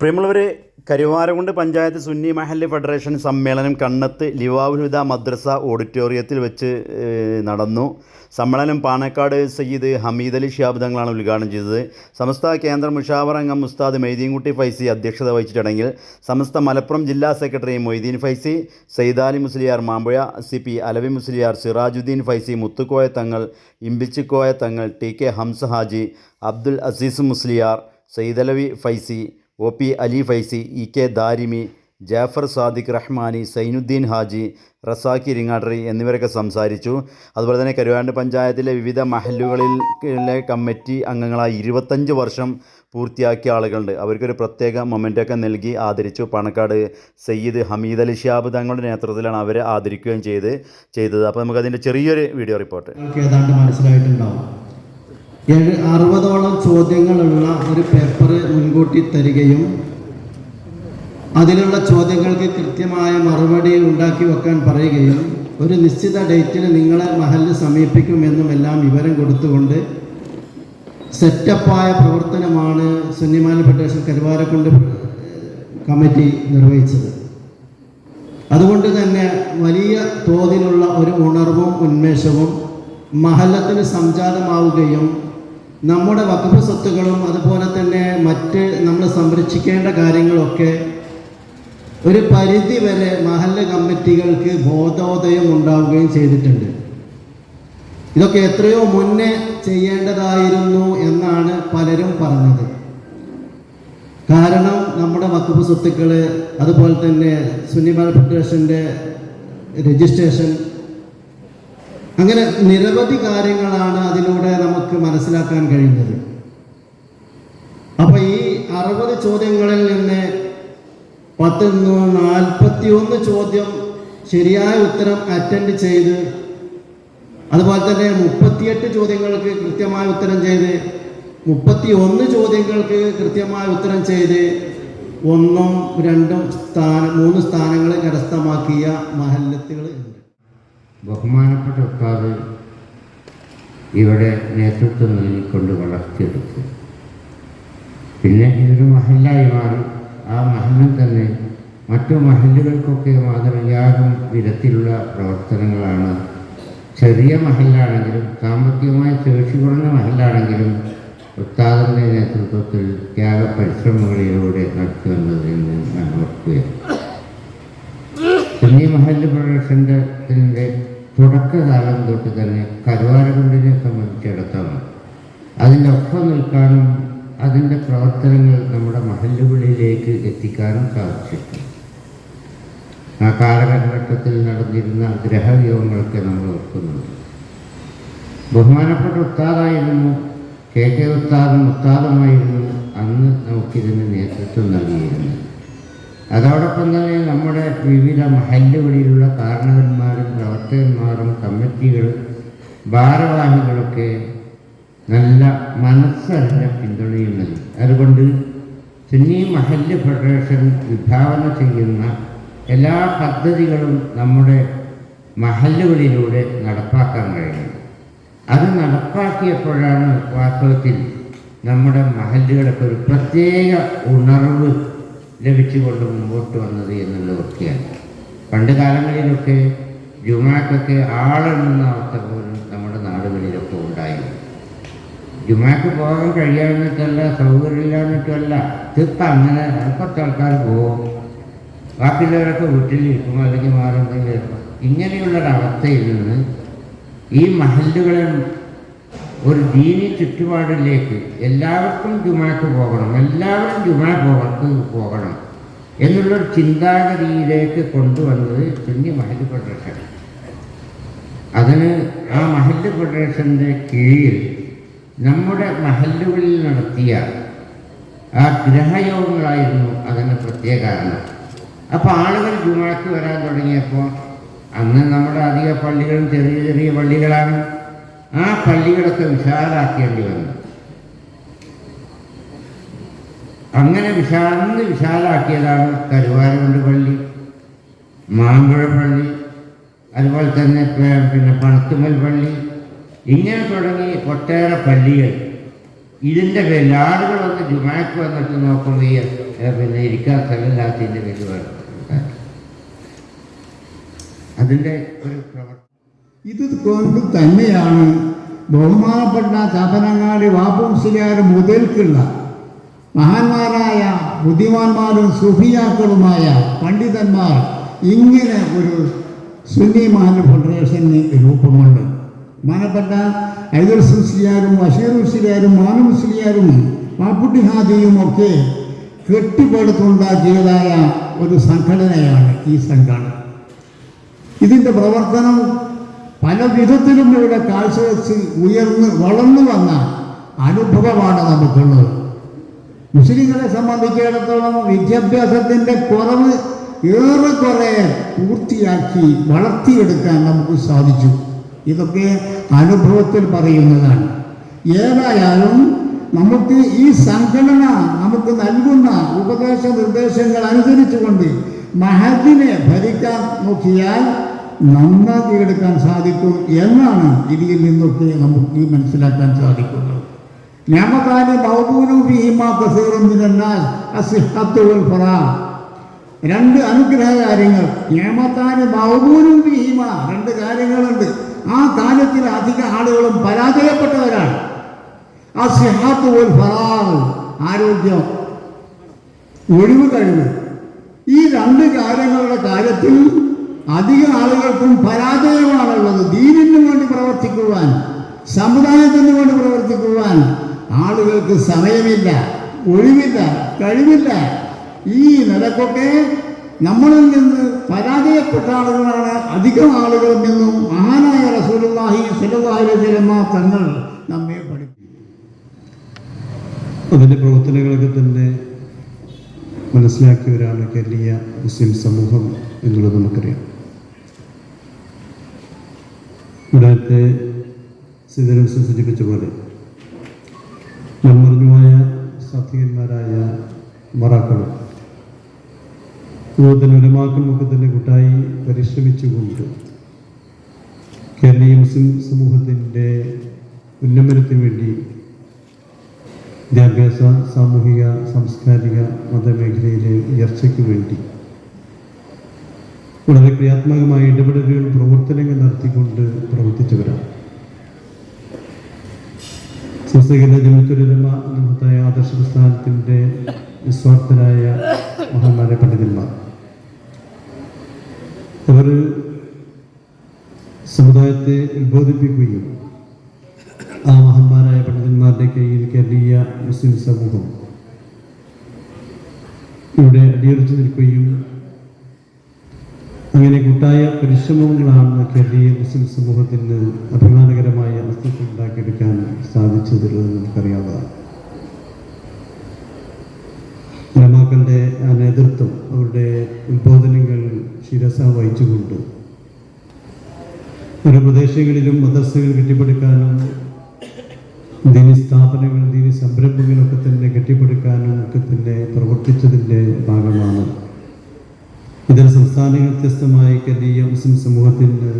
പ്രിയമുള്ളവരെ കരുവാരകുണ്ട് പഞ്ചായത്ത് സുന്നി മഹല്ല് ഫെഡറേഷൻ സമ്മേളനം കണ്ണത്ത് ലിവാവുൽ ഹുദ മദ്രസ ഓഡിറ്റോറിയത്തിൽ വെച്ച് നടന്നു. സമ്മേളനം പാണക്കാട് സയ്യിദ് ഹമീദ് അലി ഷിഹാബ് തങ്ങളാണ് ഉദ്ഘാടനം ചെയ്തത്. സമസ്ത കേന്ദ്ര മുഷാവർ അംഗം ഉസ്താദ് മൊയ്തീൻകുട്ടി ഫൈസി അധ്യക്ഷത വഹിച്ച ചടങ്ങിൽ സമസ്ത മലപ്പുറം ജില്ലാ secretary Moideen Faizy Sayyidali Musliyar Mampuzha C P Alavi Musliyar Sirajuddin Faizy Muthukoya Thangal Imbichikoya Thangal T K Hamza Haji Abdul Azeez Musliyar Sayyidalavi Faizy O P Ali Faizy E K Darimi Jafar Sadiq Rahmani Zainuddin Haji റസാഖി റിങ്ങാട്ടറി എന്നിവരൊക്കെ സംസാരിച്ചു. അതുപോലെ തന്നെ കരുവാണ്ട് പഞ്ചായത്തിലെ വിവിധ മഹല്ലുകളിലെ committee അംഗങ്ങളായി ഇരുപത്തഞ്ച് വർഷം പൂർത്തിയാക്കിയ ആളുകളുണ്ട്. അവർക്കൊരു പ്രത്യേക മൊമെന്റൊക്കെ നൽകി ആദരിച്ചു. പണക്കാട് സയ്യിദ് ഹമീദ് അലി ഷിയാബ് തങ്ങളുടെ നേതൃത്വത്തിലാണ് അവരെ ആദരിക്കുകയും ചെയ്ത് ചെയ്തത്. അപ്പോൾ നമുക്കതിന്റെ ചെറിയൊരു വീഡിയോ റിപ്പോർട്ട്. ഏതാണ്ട് മനസ്സിലായിട്ടുണ്ടാവും. ഏഴ് അറുപതോളം ചോദ്യങ്ങളുള്ള ഒരു പേപ്പർ മുൻകൂട്ടി തരികയും അതിലുള്ള ചോദ്യങ്ങൾക്ക് കൃത്യമായ മറുപടി ഉണ്ടാക്കി വെക്കാൻ പറയുകയും ഒരു നിശ്ചിത ഡേറ്റിൽ നിങ്ങളെ മഹലിൽ സമീപിക്കുമെന്നും എല്ലാം വിവരം കൊടുത്തുകൊണ്ട് സെറ്റപ്പായ പ്രവർത്തനമാണ് സുന്നിമാല ഫെഡറേഷൻ കരുവാരക്കുണ്ട് കമ്മിറ്റി നിർവഹിച്ചത്. അതുകൊണ്ട് തന്നെ വലിയ തോതിലുള്ള ഒരു ഉണർവും ഉന്മേഷവും മഹല്ലത്തിന് സംജാതമാവുകയും നമ്മുടെ വകുപ്പ് സ്വത്തുകളും അതുപോലെ തന്നെ മറ്റ് നമ്മൾ സംരക്ഷിക്കേണ്ട കാര്യങ്ങളൊക്കെ ഒരു പരിധി വരെ മഹല്ല കമ്മിറ്റികൾക്ക് ബോധോദയം ഉണ്ടാവുകയും ചെയ്തിട്ടുണ്ട്. ഇതൊക്കെ എത്രയോ മുന്നേ ചെയ്യേണ്ടതായിരുന്നു എന്നാണ് പലരും പറഞ്ഞത്. കാരണം നമ്മുടെ വകുപ്പ് സ്വത്തുക്കൾ അതുപോലെ തന്നെ സുന്നിമാൽ ഫെഡറേഷന്റെ രജിസ്ട്രേഷൻ അങ്ങനെ നിരവധി കാര്യങ്ങളാണ് അതിലൂടെ നമുക്ക് മനസ്സിലാക്കാൻ കഴിഞ്ഞത് അപ്പൊ ഈ അറുപത് ചോദ്യങ്ങളിൽ നിന്ന് പത്ത് നാൽപ്പത്തി ഒന്ന് ചോദ്യം ശരിയായ ഉത്തരം അറ്റൻഡ് ചെയ്ത് അതുപോലെ തന്നെ മുപ്പത്തിയെട്ട് ചോദ്യങ്ങൾക്ക് കൃത്യമായ ഉത്തരം ചെയ്ത് മുപ്പത്തി ഒന്ന് ചോദ്യങ്ങൾക്ക് കൃത്യമായ ഉത്തരം ചെയ്ത് ഒന്നും രണ്ടും സ്ഥാനം മൂന്ന് സ്ഥാനങ്ങളെ കരസ്ഥമാക്കിയ മഹല്ലത്തുകൾ ബഹുമാനപ്പെട്ട ഉസ്താദ് ഇവിടെ നേതൃത്വം നൽകിക്കൊണ്ട് വളർത്തിയെടുത്തു. പിന്നെ ഇതൊരു മഹല്ലായി മാറി ആ മഹലിൽ തന്നെ മറ്റു മഹല്ലുകൾക്കൊക്കെ മാതൃകയാകും വിധത്തിലുള്ള പ്രവർത്തനങ്ങളാണ്. ചെറിയ മഹല്ലാണെങ്കിലും സാമ്പത്തികമായ ശേഷി കുറഞ്ഞ മഹല്ലാണെങ്കിലും ഉസ്താദിന്റെ നേതൃത്വത്തിൽ ത്യാഗ പരിശ്രമങ്ങളിലൂടെ നടത്തി വന്നതെന്ന് ഞാൻ ഓർക്കുകയാണ്. സുന്നി മഹൽ പ്രൊഡക്ഷന്റെ തുടക്കകാലം തൊട്ട് തന്നെ കരുവാരകുണ്ടിനെ സംബന്ധിച്ചിടത്തോളം അതിനൊപ്പം നിൽക്കാനും അതിന്റെ പ്രവർത്തനങ്ങൾ നമ്മുടെ മഹല്ലുകളിലേക്ക് എത്തിക്കാനും സാധിച്ചിട്ടുണ്ട്. ആ കാലഘട്ടത്തിൽ നടന്നിരുന്ന ഗ്രഹവ്യൂഹങ്ങളൊക്കെ നമ്മൾ ഓർക്കുന്നുണ്ട്. ബഹുമാനപ്പെട്ട ഉത്താദായിരുന്നു കെ കെ ഉത്താദം ഉത്താദമായിരുന്നു അന്ന് നമുക്കിതിന് നേതൃത്വം നൽകിയിരുന്നത്. അതോടൊപ്പം തന്നെ നമ്മുടെ വിവിധ മഹല്ലുകളിലുള്ള കാരണവന്മാരും പ്രവർത്തകന്മാരും കമ്മിറ്റികളും ഭാരവാഹികളൊക്കെ നല്ല മനസ്സറിഞ്ഞ പിന്തുണയും നൽകി അതുകൊണ്ട് സുന്നി മഹല്ല് ഫെഡറേഷൻ വിഭാവന ചെയ്യുന്ന എല്ലാ പദ്ധതികളും നമ്മുടെ മഹല്ലുകളിലൂടെ നടപ്പാക്കാൻ കഴിയും അത് നടപ്പാക്കിയപ്പോഴാണ് വാസ്തവത്തിൽ നമ്മുടെ മഹല്ലുകളൊക്കെ ഒരു പ്രത്യേക ഉണർവ് ലഭിച്ചുകൊണ്ട് മുമ്പോട്ട് വന്നത് എന്നുള്ള വൃത്തിയാണ്. പണ്ട് കാലങ്ങളിലൊക്കെ ജുമാക്കൊക്കെ ആളെണ്ണുന്ന അവസ്ഥ പോലും നമ്മുടെ നാടുകളിലൊക്കെ ഉണ്ടായിരുന്നു. ജുമാക്ക് പോകാൻ കഴിയാന്നിട്ടല്ല സൗകര്യമില്ലാന്നിട്ടല്ല തീർത്ത അങ്ങനെ കുറച്ച് ആൾക്കാർ പോകും ബാക്കിയുള്ളവരൊക്കെ വീട്ടിലിരിക്കും അല്ലെങ്കിൽ മാറുന്നെങ്കിൽ ഇങ്ങനെയുള്ളൊരവസ്ഥയിൽ നിന്ന് ഈ മഹല്ലുകളെ ഒരു ദീനി ചുറ്റുപാടിലേക്ക് എല്ലാവർക്കും ജുമാക്ക് പോകണം എല്ലാവരും ജുമാ പോകത്ത് പോകണം എന്നുള്ളൊരു ചിന്താഗതിയിലേക്ക് കൊണ്ടുവന്നത് സുന്നി മഹല്ല് ഫെഡറേഷൻ. അതിന് ആ മഹല്ല് ഫെഡറേഷന്റെ കീഴിൽ നമ്മുടെ മഹല്ലുകളിൽ നടത്തിയ ആ ഗ്രഹയോഗങ്ങളായിരുന്നു അതിന്റെ പ്രത്യേക കാരണം. അപ്പോൾ ആളുകൾ ജുമാക്ക് വരാൻ തുടങ്ങിയപ്പോൾ അന്ന് നമ്മുടെ അധിക പള്ളികളും ചെറിയ ചെറിയ പള്ളികളാണ്. ആ പള്ളികളൊക്കെ വിശാലാക്കേണ്ടി വന്നു. അങ്ങനെ വിശാലന്ന് വിശാലാക്കിയതാണ് കരുവാരമുണ്ട് പള്ളി മാമ്പുഴ പള്ളി അതുപോലെ തന്നെ പിന്നെ പണത്തുമൽ പള്ളി. ഇങ്ങനെ തുടങ്ങി ഒട്ടേറെ പള്ളികൾ. ഇതിന്റെ പേരിൽ ആളുകൾ വന്ന് ജുമാക്ക് വന്നിട്ട് നോക്കുമ്പോൾ ഈ പിന്നെ ഇരിക്കാൻ സ്ഥലമില്ലാത്തതിന്റെ പേര് വേണം. അതിന്റെ ഒരു പ്രവർത്തനം. ഇത് കൊണ്ട് തന്നെയാണ് ബഹുമാനപ്പെട്ട ചാപ്പനങ്ങാടി വാപ്പുംസിലാർ മുതൽക്കുള്ള മഹാന്മാരായ ബുദ്ധിമാന്മാരും സുഫിയാക്കളുമായ പണ്ഡിതന്മാർ ഇങ്ങനെ ഒരു സുന്നി മഹൽ ഫെഡറേഷന് രൂപമുണ്ട്. ബഹുമാനപ്പെട്ട ഐദർ സുസ്ലിയാരും ബഷീർ മുസ്ലിയാരും മാനു മുസ്ലിയാരും പാപ്പുട്ടി ഹാദിയും ഒക്കെ കെട്ടിപ്പടുത്തുണ്ടാക്കിയതായ ഒരു സംഘടനയാണ് ഈ സംഘടന. ഇതിന്റെ പ്രവർത്തനം പല വിധത്തിലും ഇവിടെ കാഴ്ചവെച്ച് ഉയർന്ന് വളർന്നു വന്ന അനുഭവമാണ് നമുക്കുള്ളത്. മുസ്ലിങ്ങളെ സംബന്ധിച്ചിടത്തോളം വിദ്യാഭ്യാസത്തിന്റെ കുറവ് ഏറെക്കുറെ പൂർത്തിയാക്കി വളർത്തിയെടുക്കാൻ നമുക്ക് സാധിച്ചു. ഇതൊക്കെ അനുഭവത്തിൽ പറയുന്നതാണ്. ഏതായാലും നമുക്ക് ഈ സംഘടന നമുക്ക് നൽകുന്ന ഉപദേശ നിർദ്ദേശങ്ങൾ അനുസരിച്ചുകൊണ്ട് മഹദിനെ ഭരിക്കാൻ നോക്കിയാൽ നന്നാക്കിയെടുക്കാൻ സാധിക്കും എന്നാണ് ഇതിൽ നിന്നൊക്കെ നമുക്ക് മനസ്സിലാക്കാൻ സാധിക്കുന്നത്. രണ്ട് അനുഗ്രഹ കാര്യങ്ങൾ. ഞാമത്താനി മൗബൂനു ഫീഹിമ രണ്ട് കാര്യങ്ങളുണ്ട്. ആ കാര്യത്തിൽ അധിക ആളുകളും പരാജയപ്പെട്ടവരാണ്. ആരോഗ്യം ഒഴിവ് കഴിവ്. ഈ രണ്ട് കാര്യങ്ങളുടെ കാര്യത്തിൽ അധിക ആളുകൾക്കും പരാജയമാണുള്ളത് ദീനിന് വേണ്ടി പ്രവർത്തിക്കുവാൻ സമുദായത്തിന് വേണ്ടി പ്രവർത്തിക്കുവാൻ ആളുകൾക്ക് സമയമില്ല ഒഴിവില്ല കഴിവില്ല. ഈ നിലക്കൊക്കെ നമ്മളിൽ നിന്ന് പരാജയപ്പെട്ട ആളുകളാണ് അധികം ആളുകളിൽ നിന്നും മഹാനായ റസൂലുള്ളാഹി സല്ലല്ലാഹി അലൈഹി തങ്ങൾ നമ്മെ പഠിപ്പിച്ചു അതിന്റെ പ്രവർത്തനങ്ങളൊക്കെ തന്നെ മനസ്സിലാക്കിയ ഒരാളൊക്കെ കേരളീയ മുസ്ലിം സമൂഹം എന്നുള്ളത് നമുക്കറിയാം. ഇവിടത്തെ സിദ്ധരംസം സൂചിപ്പിച്ച പോലെ മൺമറിഞ്ഞുമായ സാത്വികന്മാരായ മറാക്കളും കൂടുതൽ ഉലമാക്കളുമൊക്കെ തന്നെ കൂട്ടായി പരിശ്രമിച്ചുകൊണ്ട് കേരളീയ മുസ്ലിം സമൂഹത്തിന്റെ ഉന്നമനത്തിന് വേണ്ടി വിദ്യാഭ്യാസ സാമൂഹിക സാംസ്കാരിക മതമേഖലയിലെ ഉയർച്ചയ്ക്ക് വേണ്ടി വളരെ ക്രിയാത്മകമായ ഇടപെടലുകൾ പ്രവർത്തനങ്ങൾ നടത്തിക്കൊണ്ട് പ്രവർത്തിച്ചവരാണ്. സംസ്ഥിത ജമത്തുലമ എന്ന മഹത്തായ ആദർശ പ്രസ്ഥാനത്തിന്റെ നിസ്വാർത്ഥരായ മഹാന്മാരെ പണ്ഡിതന്മാർ. അവർ സമുദായത്തെ ഉത്ബോധിപ്പിക്കുകയും ആ മഹാന്മാരായ പണ്ഡിതന്മാരുടെ കയ്യിൽ കേരളീയ മുസ്ലിം സമൂഹം ഇവിടെ അടിയുറച്ചു നിൽക്കുകയും അങ്ങനെ കൂട്ടായ പരിശ്രമങ്ങളാണ് കേരളീയ മുസ്ലിം സമൂഹത്തിന് അഭിമാനകരമായ അസ്തിത്വം ഉണ്ടാക്കിയെടുക്കാൻ സാധിച്ചതിലുള്ളത് നമുക്കറിയാവുന്നതാണ്. ഉലമാക്കളുടെ നേതൃത്വം അവരുടെ ഉത്ബോധനങ്ങൾ ശിരസ വഹിച്ചുകൊണ്ട് ഓരോ പ്രദേശങ്ങളിലും മദർസകൾ കെട്ടിപ്പടുക്കാനും ദീനി സ്ഥാപനങ്ങൾ ദീനി സംരംഭങ്ങളൊക്കെ തന്നെ കെട്ടിപ്പടുക്കാനും ഒക്കെ തന്നെ പ്രവർത്തിച്ചതിന്റെ ഭാഗമാണ് ഇതര സംസ്ഥാനങ്ങൾ വ്യത്യസ്തമായ കേരളീയ മുസ്ലിം സമൂഹത്തിന്റെ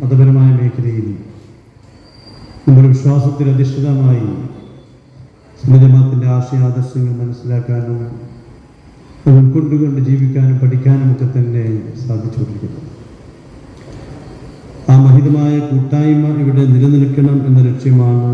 മതപരമായ മേഖലയിൽ നമ്മുടെ വിശ്വാസത്തിൽ അധിഷ്ഠിതമായി സുന്നജമാത്തിന്റെ ആശയാദർശങ്ങൾ മനസ്സിലാക്കാനും അത് ഉൾക്കൊണ്ടുകൊണ്ട് ജീവിക്കാനും പഠിക്കാനും ഒക്കെ തന്നെ സാധിച്ചുകൊണ്ടിരിക്കുന്നു. ആ മഹിതമായ കൂട്ടായ്മ ഇവിടെ നിലനിൽക്കണം എന്ന ലക്ഷ്യമാണ്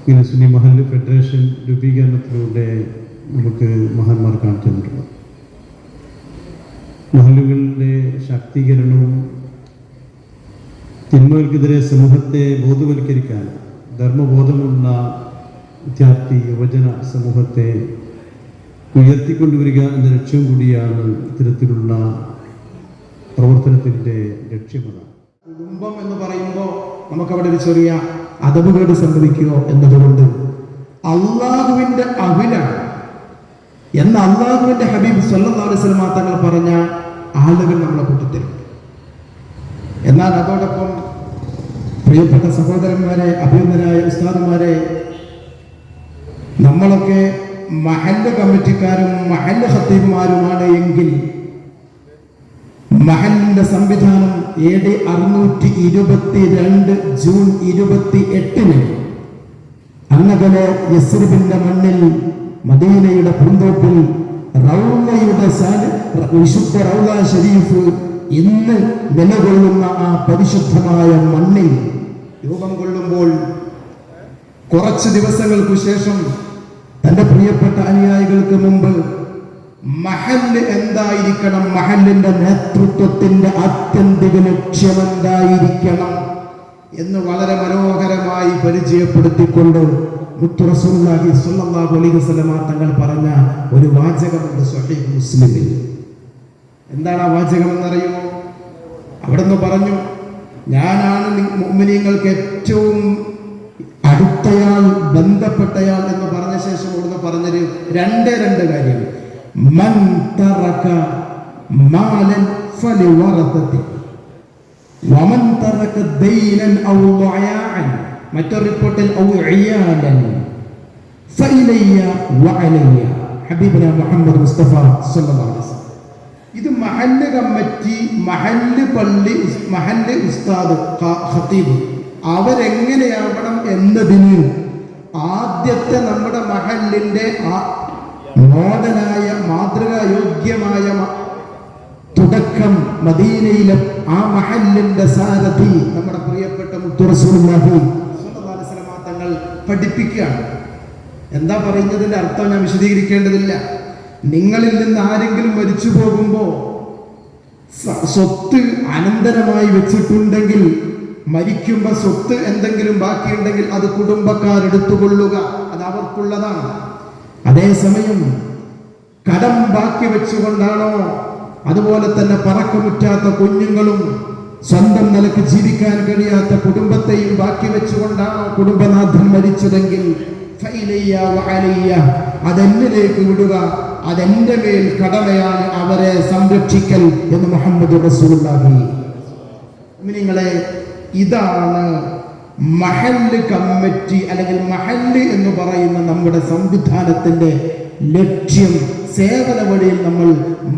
ഇങ്ങനെ സുനി മഹൽ ഫെഡറേഷൻ രൂപീകരണത്തിലൂടെ നമുക്ക് മഹാന്മാർ കാണിച്ചു തന്നിട്ടുള്ളത്. മഹലുകളുടെ ശാക്തീകരണവും തിന്മകൾക്കെതിരെ സമൂഹത്തെ ബോധവൽക്കരിക്കാൻ ധർമ്മബോധമുള്ള വിദ്യാർത്ഥി യുവജന സമൂഹത്തെ ഉയർത്തിക്കൊണ്ടുവരിക എന്ന ലക്ഷ്യം കൂടിയാണ് ഇത്തരത്തിലുള്ള പ്രവർത്തനത്തിന്റെ ലക്ഷ്യമതാണ് കുടുംബം എന്ന് പറയുമ്പോൾ നമുക്കവിടെ ഒരു ചെറിയ അതവുകേട് സംഭവിക്കുകയോ എന്നതുകൊണ്ട് അള്ളാഹുവിന്റെ അവിലാണ് എന്ന അള്ളാഹുവിന്റെ ഹബീബ് അലൈഹി വസല്ലമ തങ്ങൾ പറഞ്ഞ ആളുകൾ നമ്മളെ കൂട്ടത്തിൽ. എന്നാൽ അതോടൊപ്പം പ്രിയപ്പെട്ട സഹോദരന്മാരെ അഭിനന്ദനായ ഉസ്താദന്മാരെ നമ്മളൊക്കെ മഹല്ല കമ്മിറ്റിക്കാരും മഹല്ല് ഹത്തീബുമാരുമാണ് എങ്കിൽ മഹലിന്റെ സംവിധാനം എ ഡി അറുന്നൂറ്റി ഇരുപത്തി രണ്ട് ജൂൺ ഇരുപത്തി എട്ടിന് അന്നകലെ യസ്രിബിന്റെ മണ്ണിൽ മദീനയുടെ പൂന്തോപ്പിൽ റൗളയുടെ സാനി- വിശുദ്ധ റൗള ഷരീഫ് ഇന്ന് നിലകൊള്ളുന്ന ആ പരിശുദ്ധമായ മണ്ണിൽ രൂപം കൊള്ളുമ്പോൾ കുറച്ച് ദിവസങ്ങൾക്ക് ശേഷം തന്റെ പ്രിയപ്പെട്ട അനുയായികൾക്ക് മുമ്പ് മഹൽ എന്തായിരിക്കണം? മഹലിന്റെ നേതൃത്വത്തിന്റെ ആത്യന്തിക ലക്ഷ്യം എന്തായിരിക്കണം എന്ന് വളരെ മനോഹരമായി പരിചയപ്പെടുത്തിക്കൊണ്ട് സല്ലല്ലാഹു അലൈഹി തങ്ങൾ പറഞ്ഞ ഒരു വാചകമുണ്ട് സ്വഹീഹ് മുസ്ലിമിൽ. എന്താണ് ആ വാചകം എന്നറിയുമോ അവിടുന്ന് പറഞ്ഞു ഞാനാണ് മുഅ്മിനീങ്ങൾക്ക് ഏറ്റവും അടുത്തയാൾ ബന്ധപ്പെട്ടയാൾ എന്ന് പറഞ്ഞ ശേഷം ഇവിടുന്ന് പറഞ്ഞൊരു രണ്ടേ രണ്ട് കാര്യം. മൻ തറക മാലൻ ഫലിവറതതി തറക ദൈനൻ ഔ മറ്റൊരു റിപ്പോർട്ടിൽ ഹബീബന മുഹമ്മദ് മുസ്തഫ ഇത് മഹല്ല് കമ്മിറ്റി മഹല്ല് പള്ളി മഹല്ല് ഉസ്താദ് ഖത്തീബ്. അവരെങ്ങനെയാവണം എന്നതിന് ആദ്യത്തെ നമ്മുടെ മഹല്ലിന്റെ ആ- മോഡലായ മാതൃകായോഗ്യമായ തുടക്കം മദീനയിലെ ആ മഹല്ലിന്റെ സാരഥി നമ്മുടെ പ്രിയപ്പെട്ട മുത്തു റസൂലുള്ളാഹി സ്വല്ലല്ലാഹു അലൈഹി വസല്ലമ തങ്ങൾ പഠിപ്പിക്കുകയാണ്. എന്താ പറയുന്നതിന്റെ അർത്ഥം ഞാൻ വിശദീകരിക്കേണ്ടതില്ല. നിങ്ങളിൽ നിന്ന് ആരെങ്കിലും മരിച്ചു പോകുമ്പോൾ സ്വത്ത് അനന്തരമായി വെച്ചിട്ടുണ്ടെങ്കിൽ മരിക്കുമ്പോൾ സ്വത്ത് എന്തെങ്കിലും ബാക്കിയുണ്ടെങ്കിൽ അത് കുടുംബക്കാർ കുടുംബക്കാരെടുത്തുകൊള്ളുക അത് അവർക്കുള്ളതാണ്. അതേസമയം കടം ബാക്കി വെച്ചുകൊണ്ടാണോ അതുപോലെ തന്നെ പറക്കമുറ്റാത്ത കുഞ്ഞുങ്ങളും സ്വന്തം നിലയ്ക്ക് ജീവിക്കാൻ കഴിയാത്ത കുടുംബത്തെയും ബാക്കി വെച്ചുകൊണ്ടാണോ കുടുംബനാഥൻ മരിച്ചതെങ്കിൽ? അതെന്നിലേക്ക് വിടുക? അതെന്റെ മേൽ കടമയാണ് അവരെ സംരക്ഷിക്കൽ എന്ന് മുഹമ്മദ് റസൂലുള്ളാഹി. നിങ്ങളെ ഇതാണ് മഹല്ല് കമ്മിറ്റി അല്ലെങ്കിൽ മഹല്ല് എന്ന് പറയുന്ന നമ്മുടെ സംവിധാനത്തിന്റെ ലക്ഷ്യം. സേവന വഴിയിൽ നമ്മൾ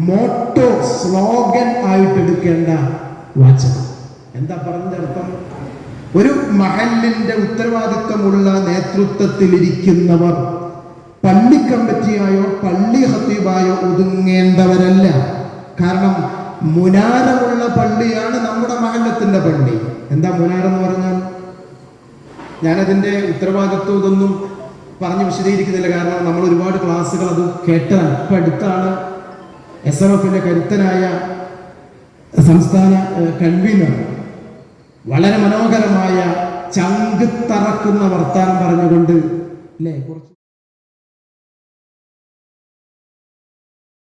മോട്ടോ സ്ലോഗൻ ആയിട്ട് എടുക്കേണ്ട വാചകം. എന്താ പറഞ്ഞ അർത്ഥം? ഒരു മഹലിന്റെ ഉത്തരവാദിത്വമുള്ള നേതൃത്വത്തിലിരിക്കുന്നവർ പള്ളി കമ്മിറ്റിയായോ പള്ളി ഹത്തീബായോ ഒതുങ്ങേണ്ടവരല്ല. കാരണം മുനാരമുള്ള പള്ളിയാണ് നമ്മുടെ മഹലത്തിന്റെ പള്ളി. എന്താ മുനാരെന്ന് പറഞ്ഞാൽ? ഞാനതിന്റെ ഉത്തരവാദിത്വം ഇതൊന്നും പറഞ്ഞ് വിശദീകരിക്കുന്നില്ല. കാരണം നമ്മൾ ഒരുപാട് ക്ലാസ്സുകൾ അത് കേട്ടതാണ്. ഇപ്പം അടുത്താണ് എസ് എം എഫിന്റെ കരുത്തനായ സംസ്ഥാന കൺവീനർ വളരെ മനോഹരമായ ചങ്ക് തറക്കുന്ന വർത്താനം പറഞ്ഞുകൊണ്ട് അല്ലേ കുറച്ച്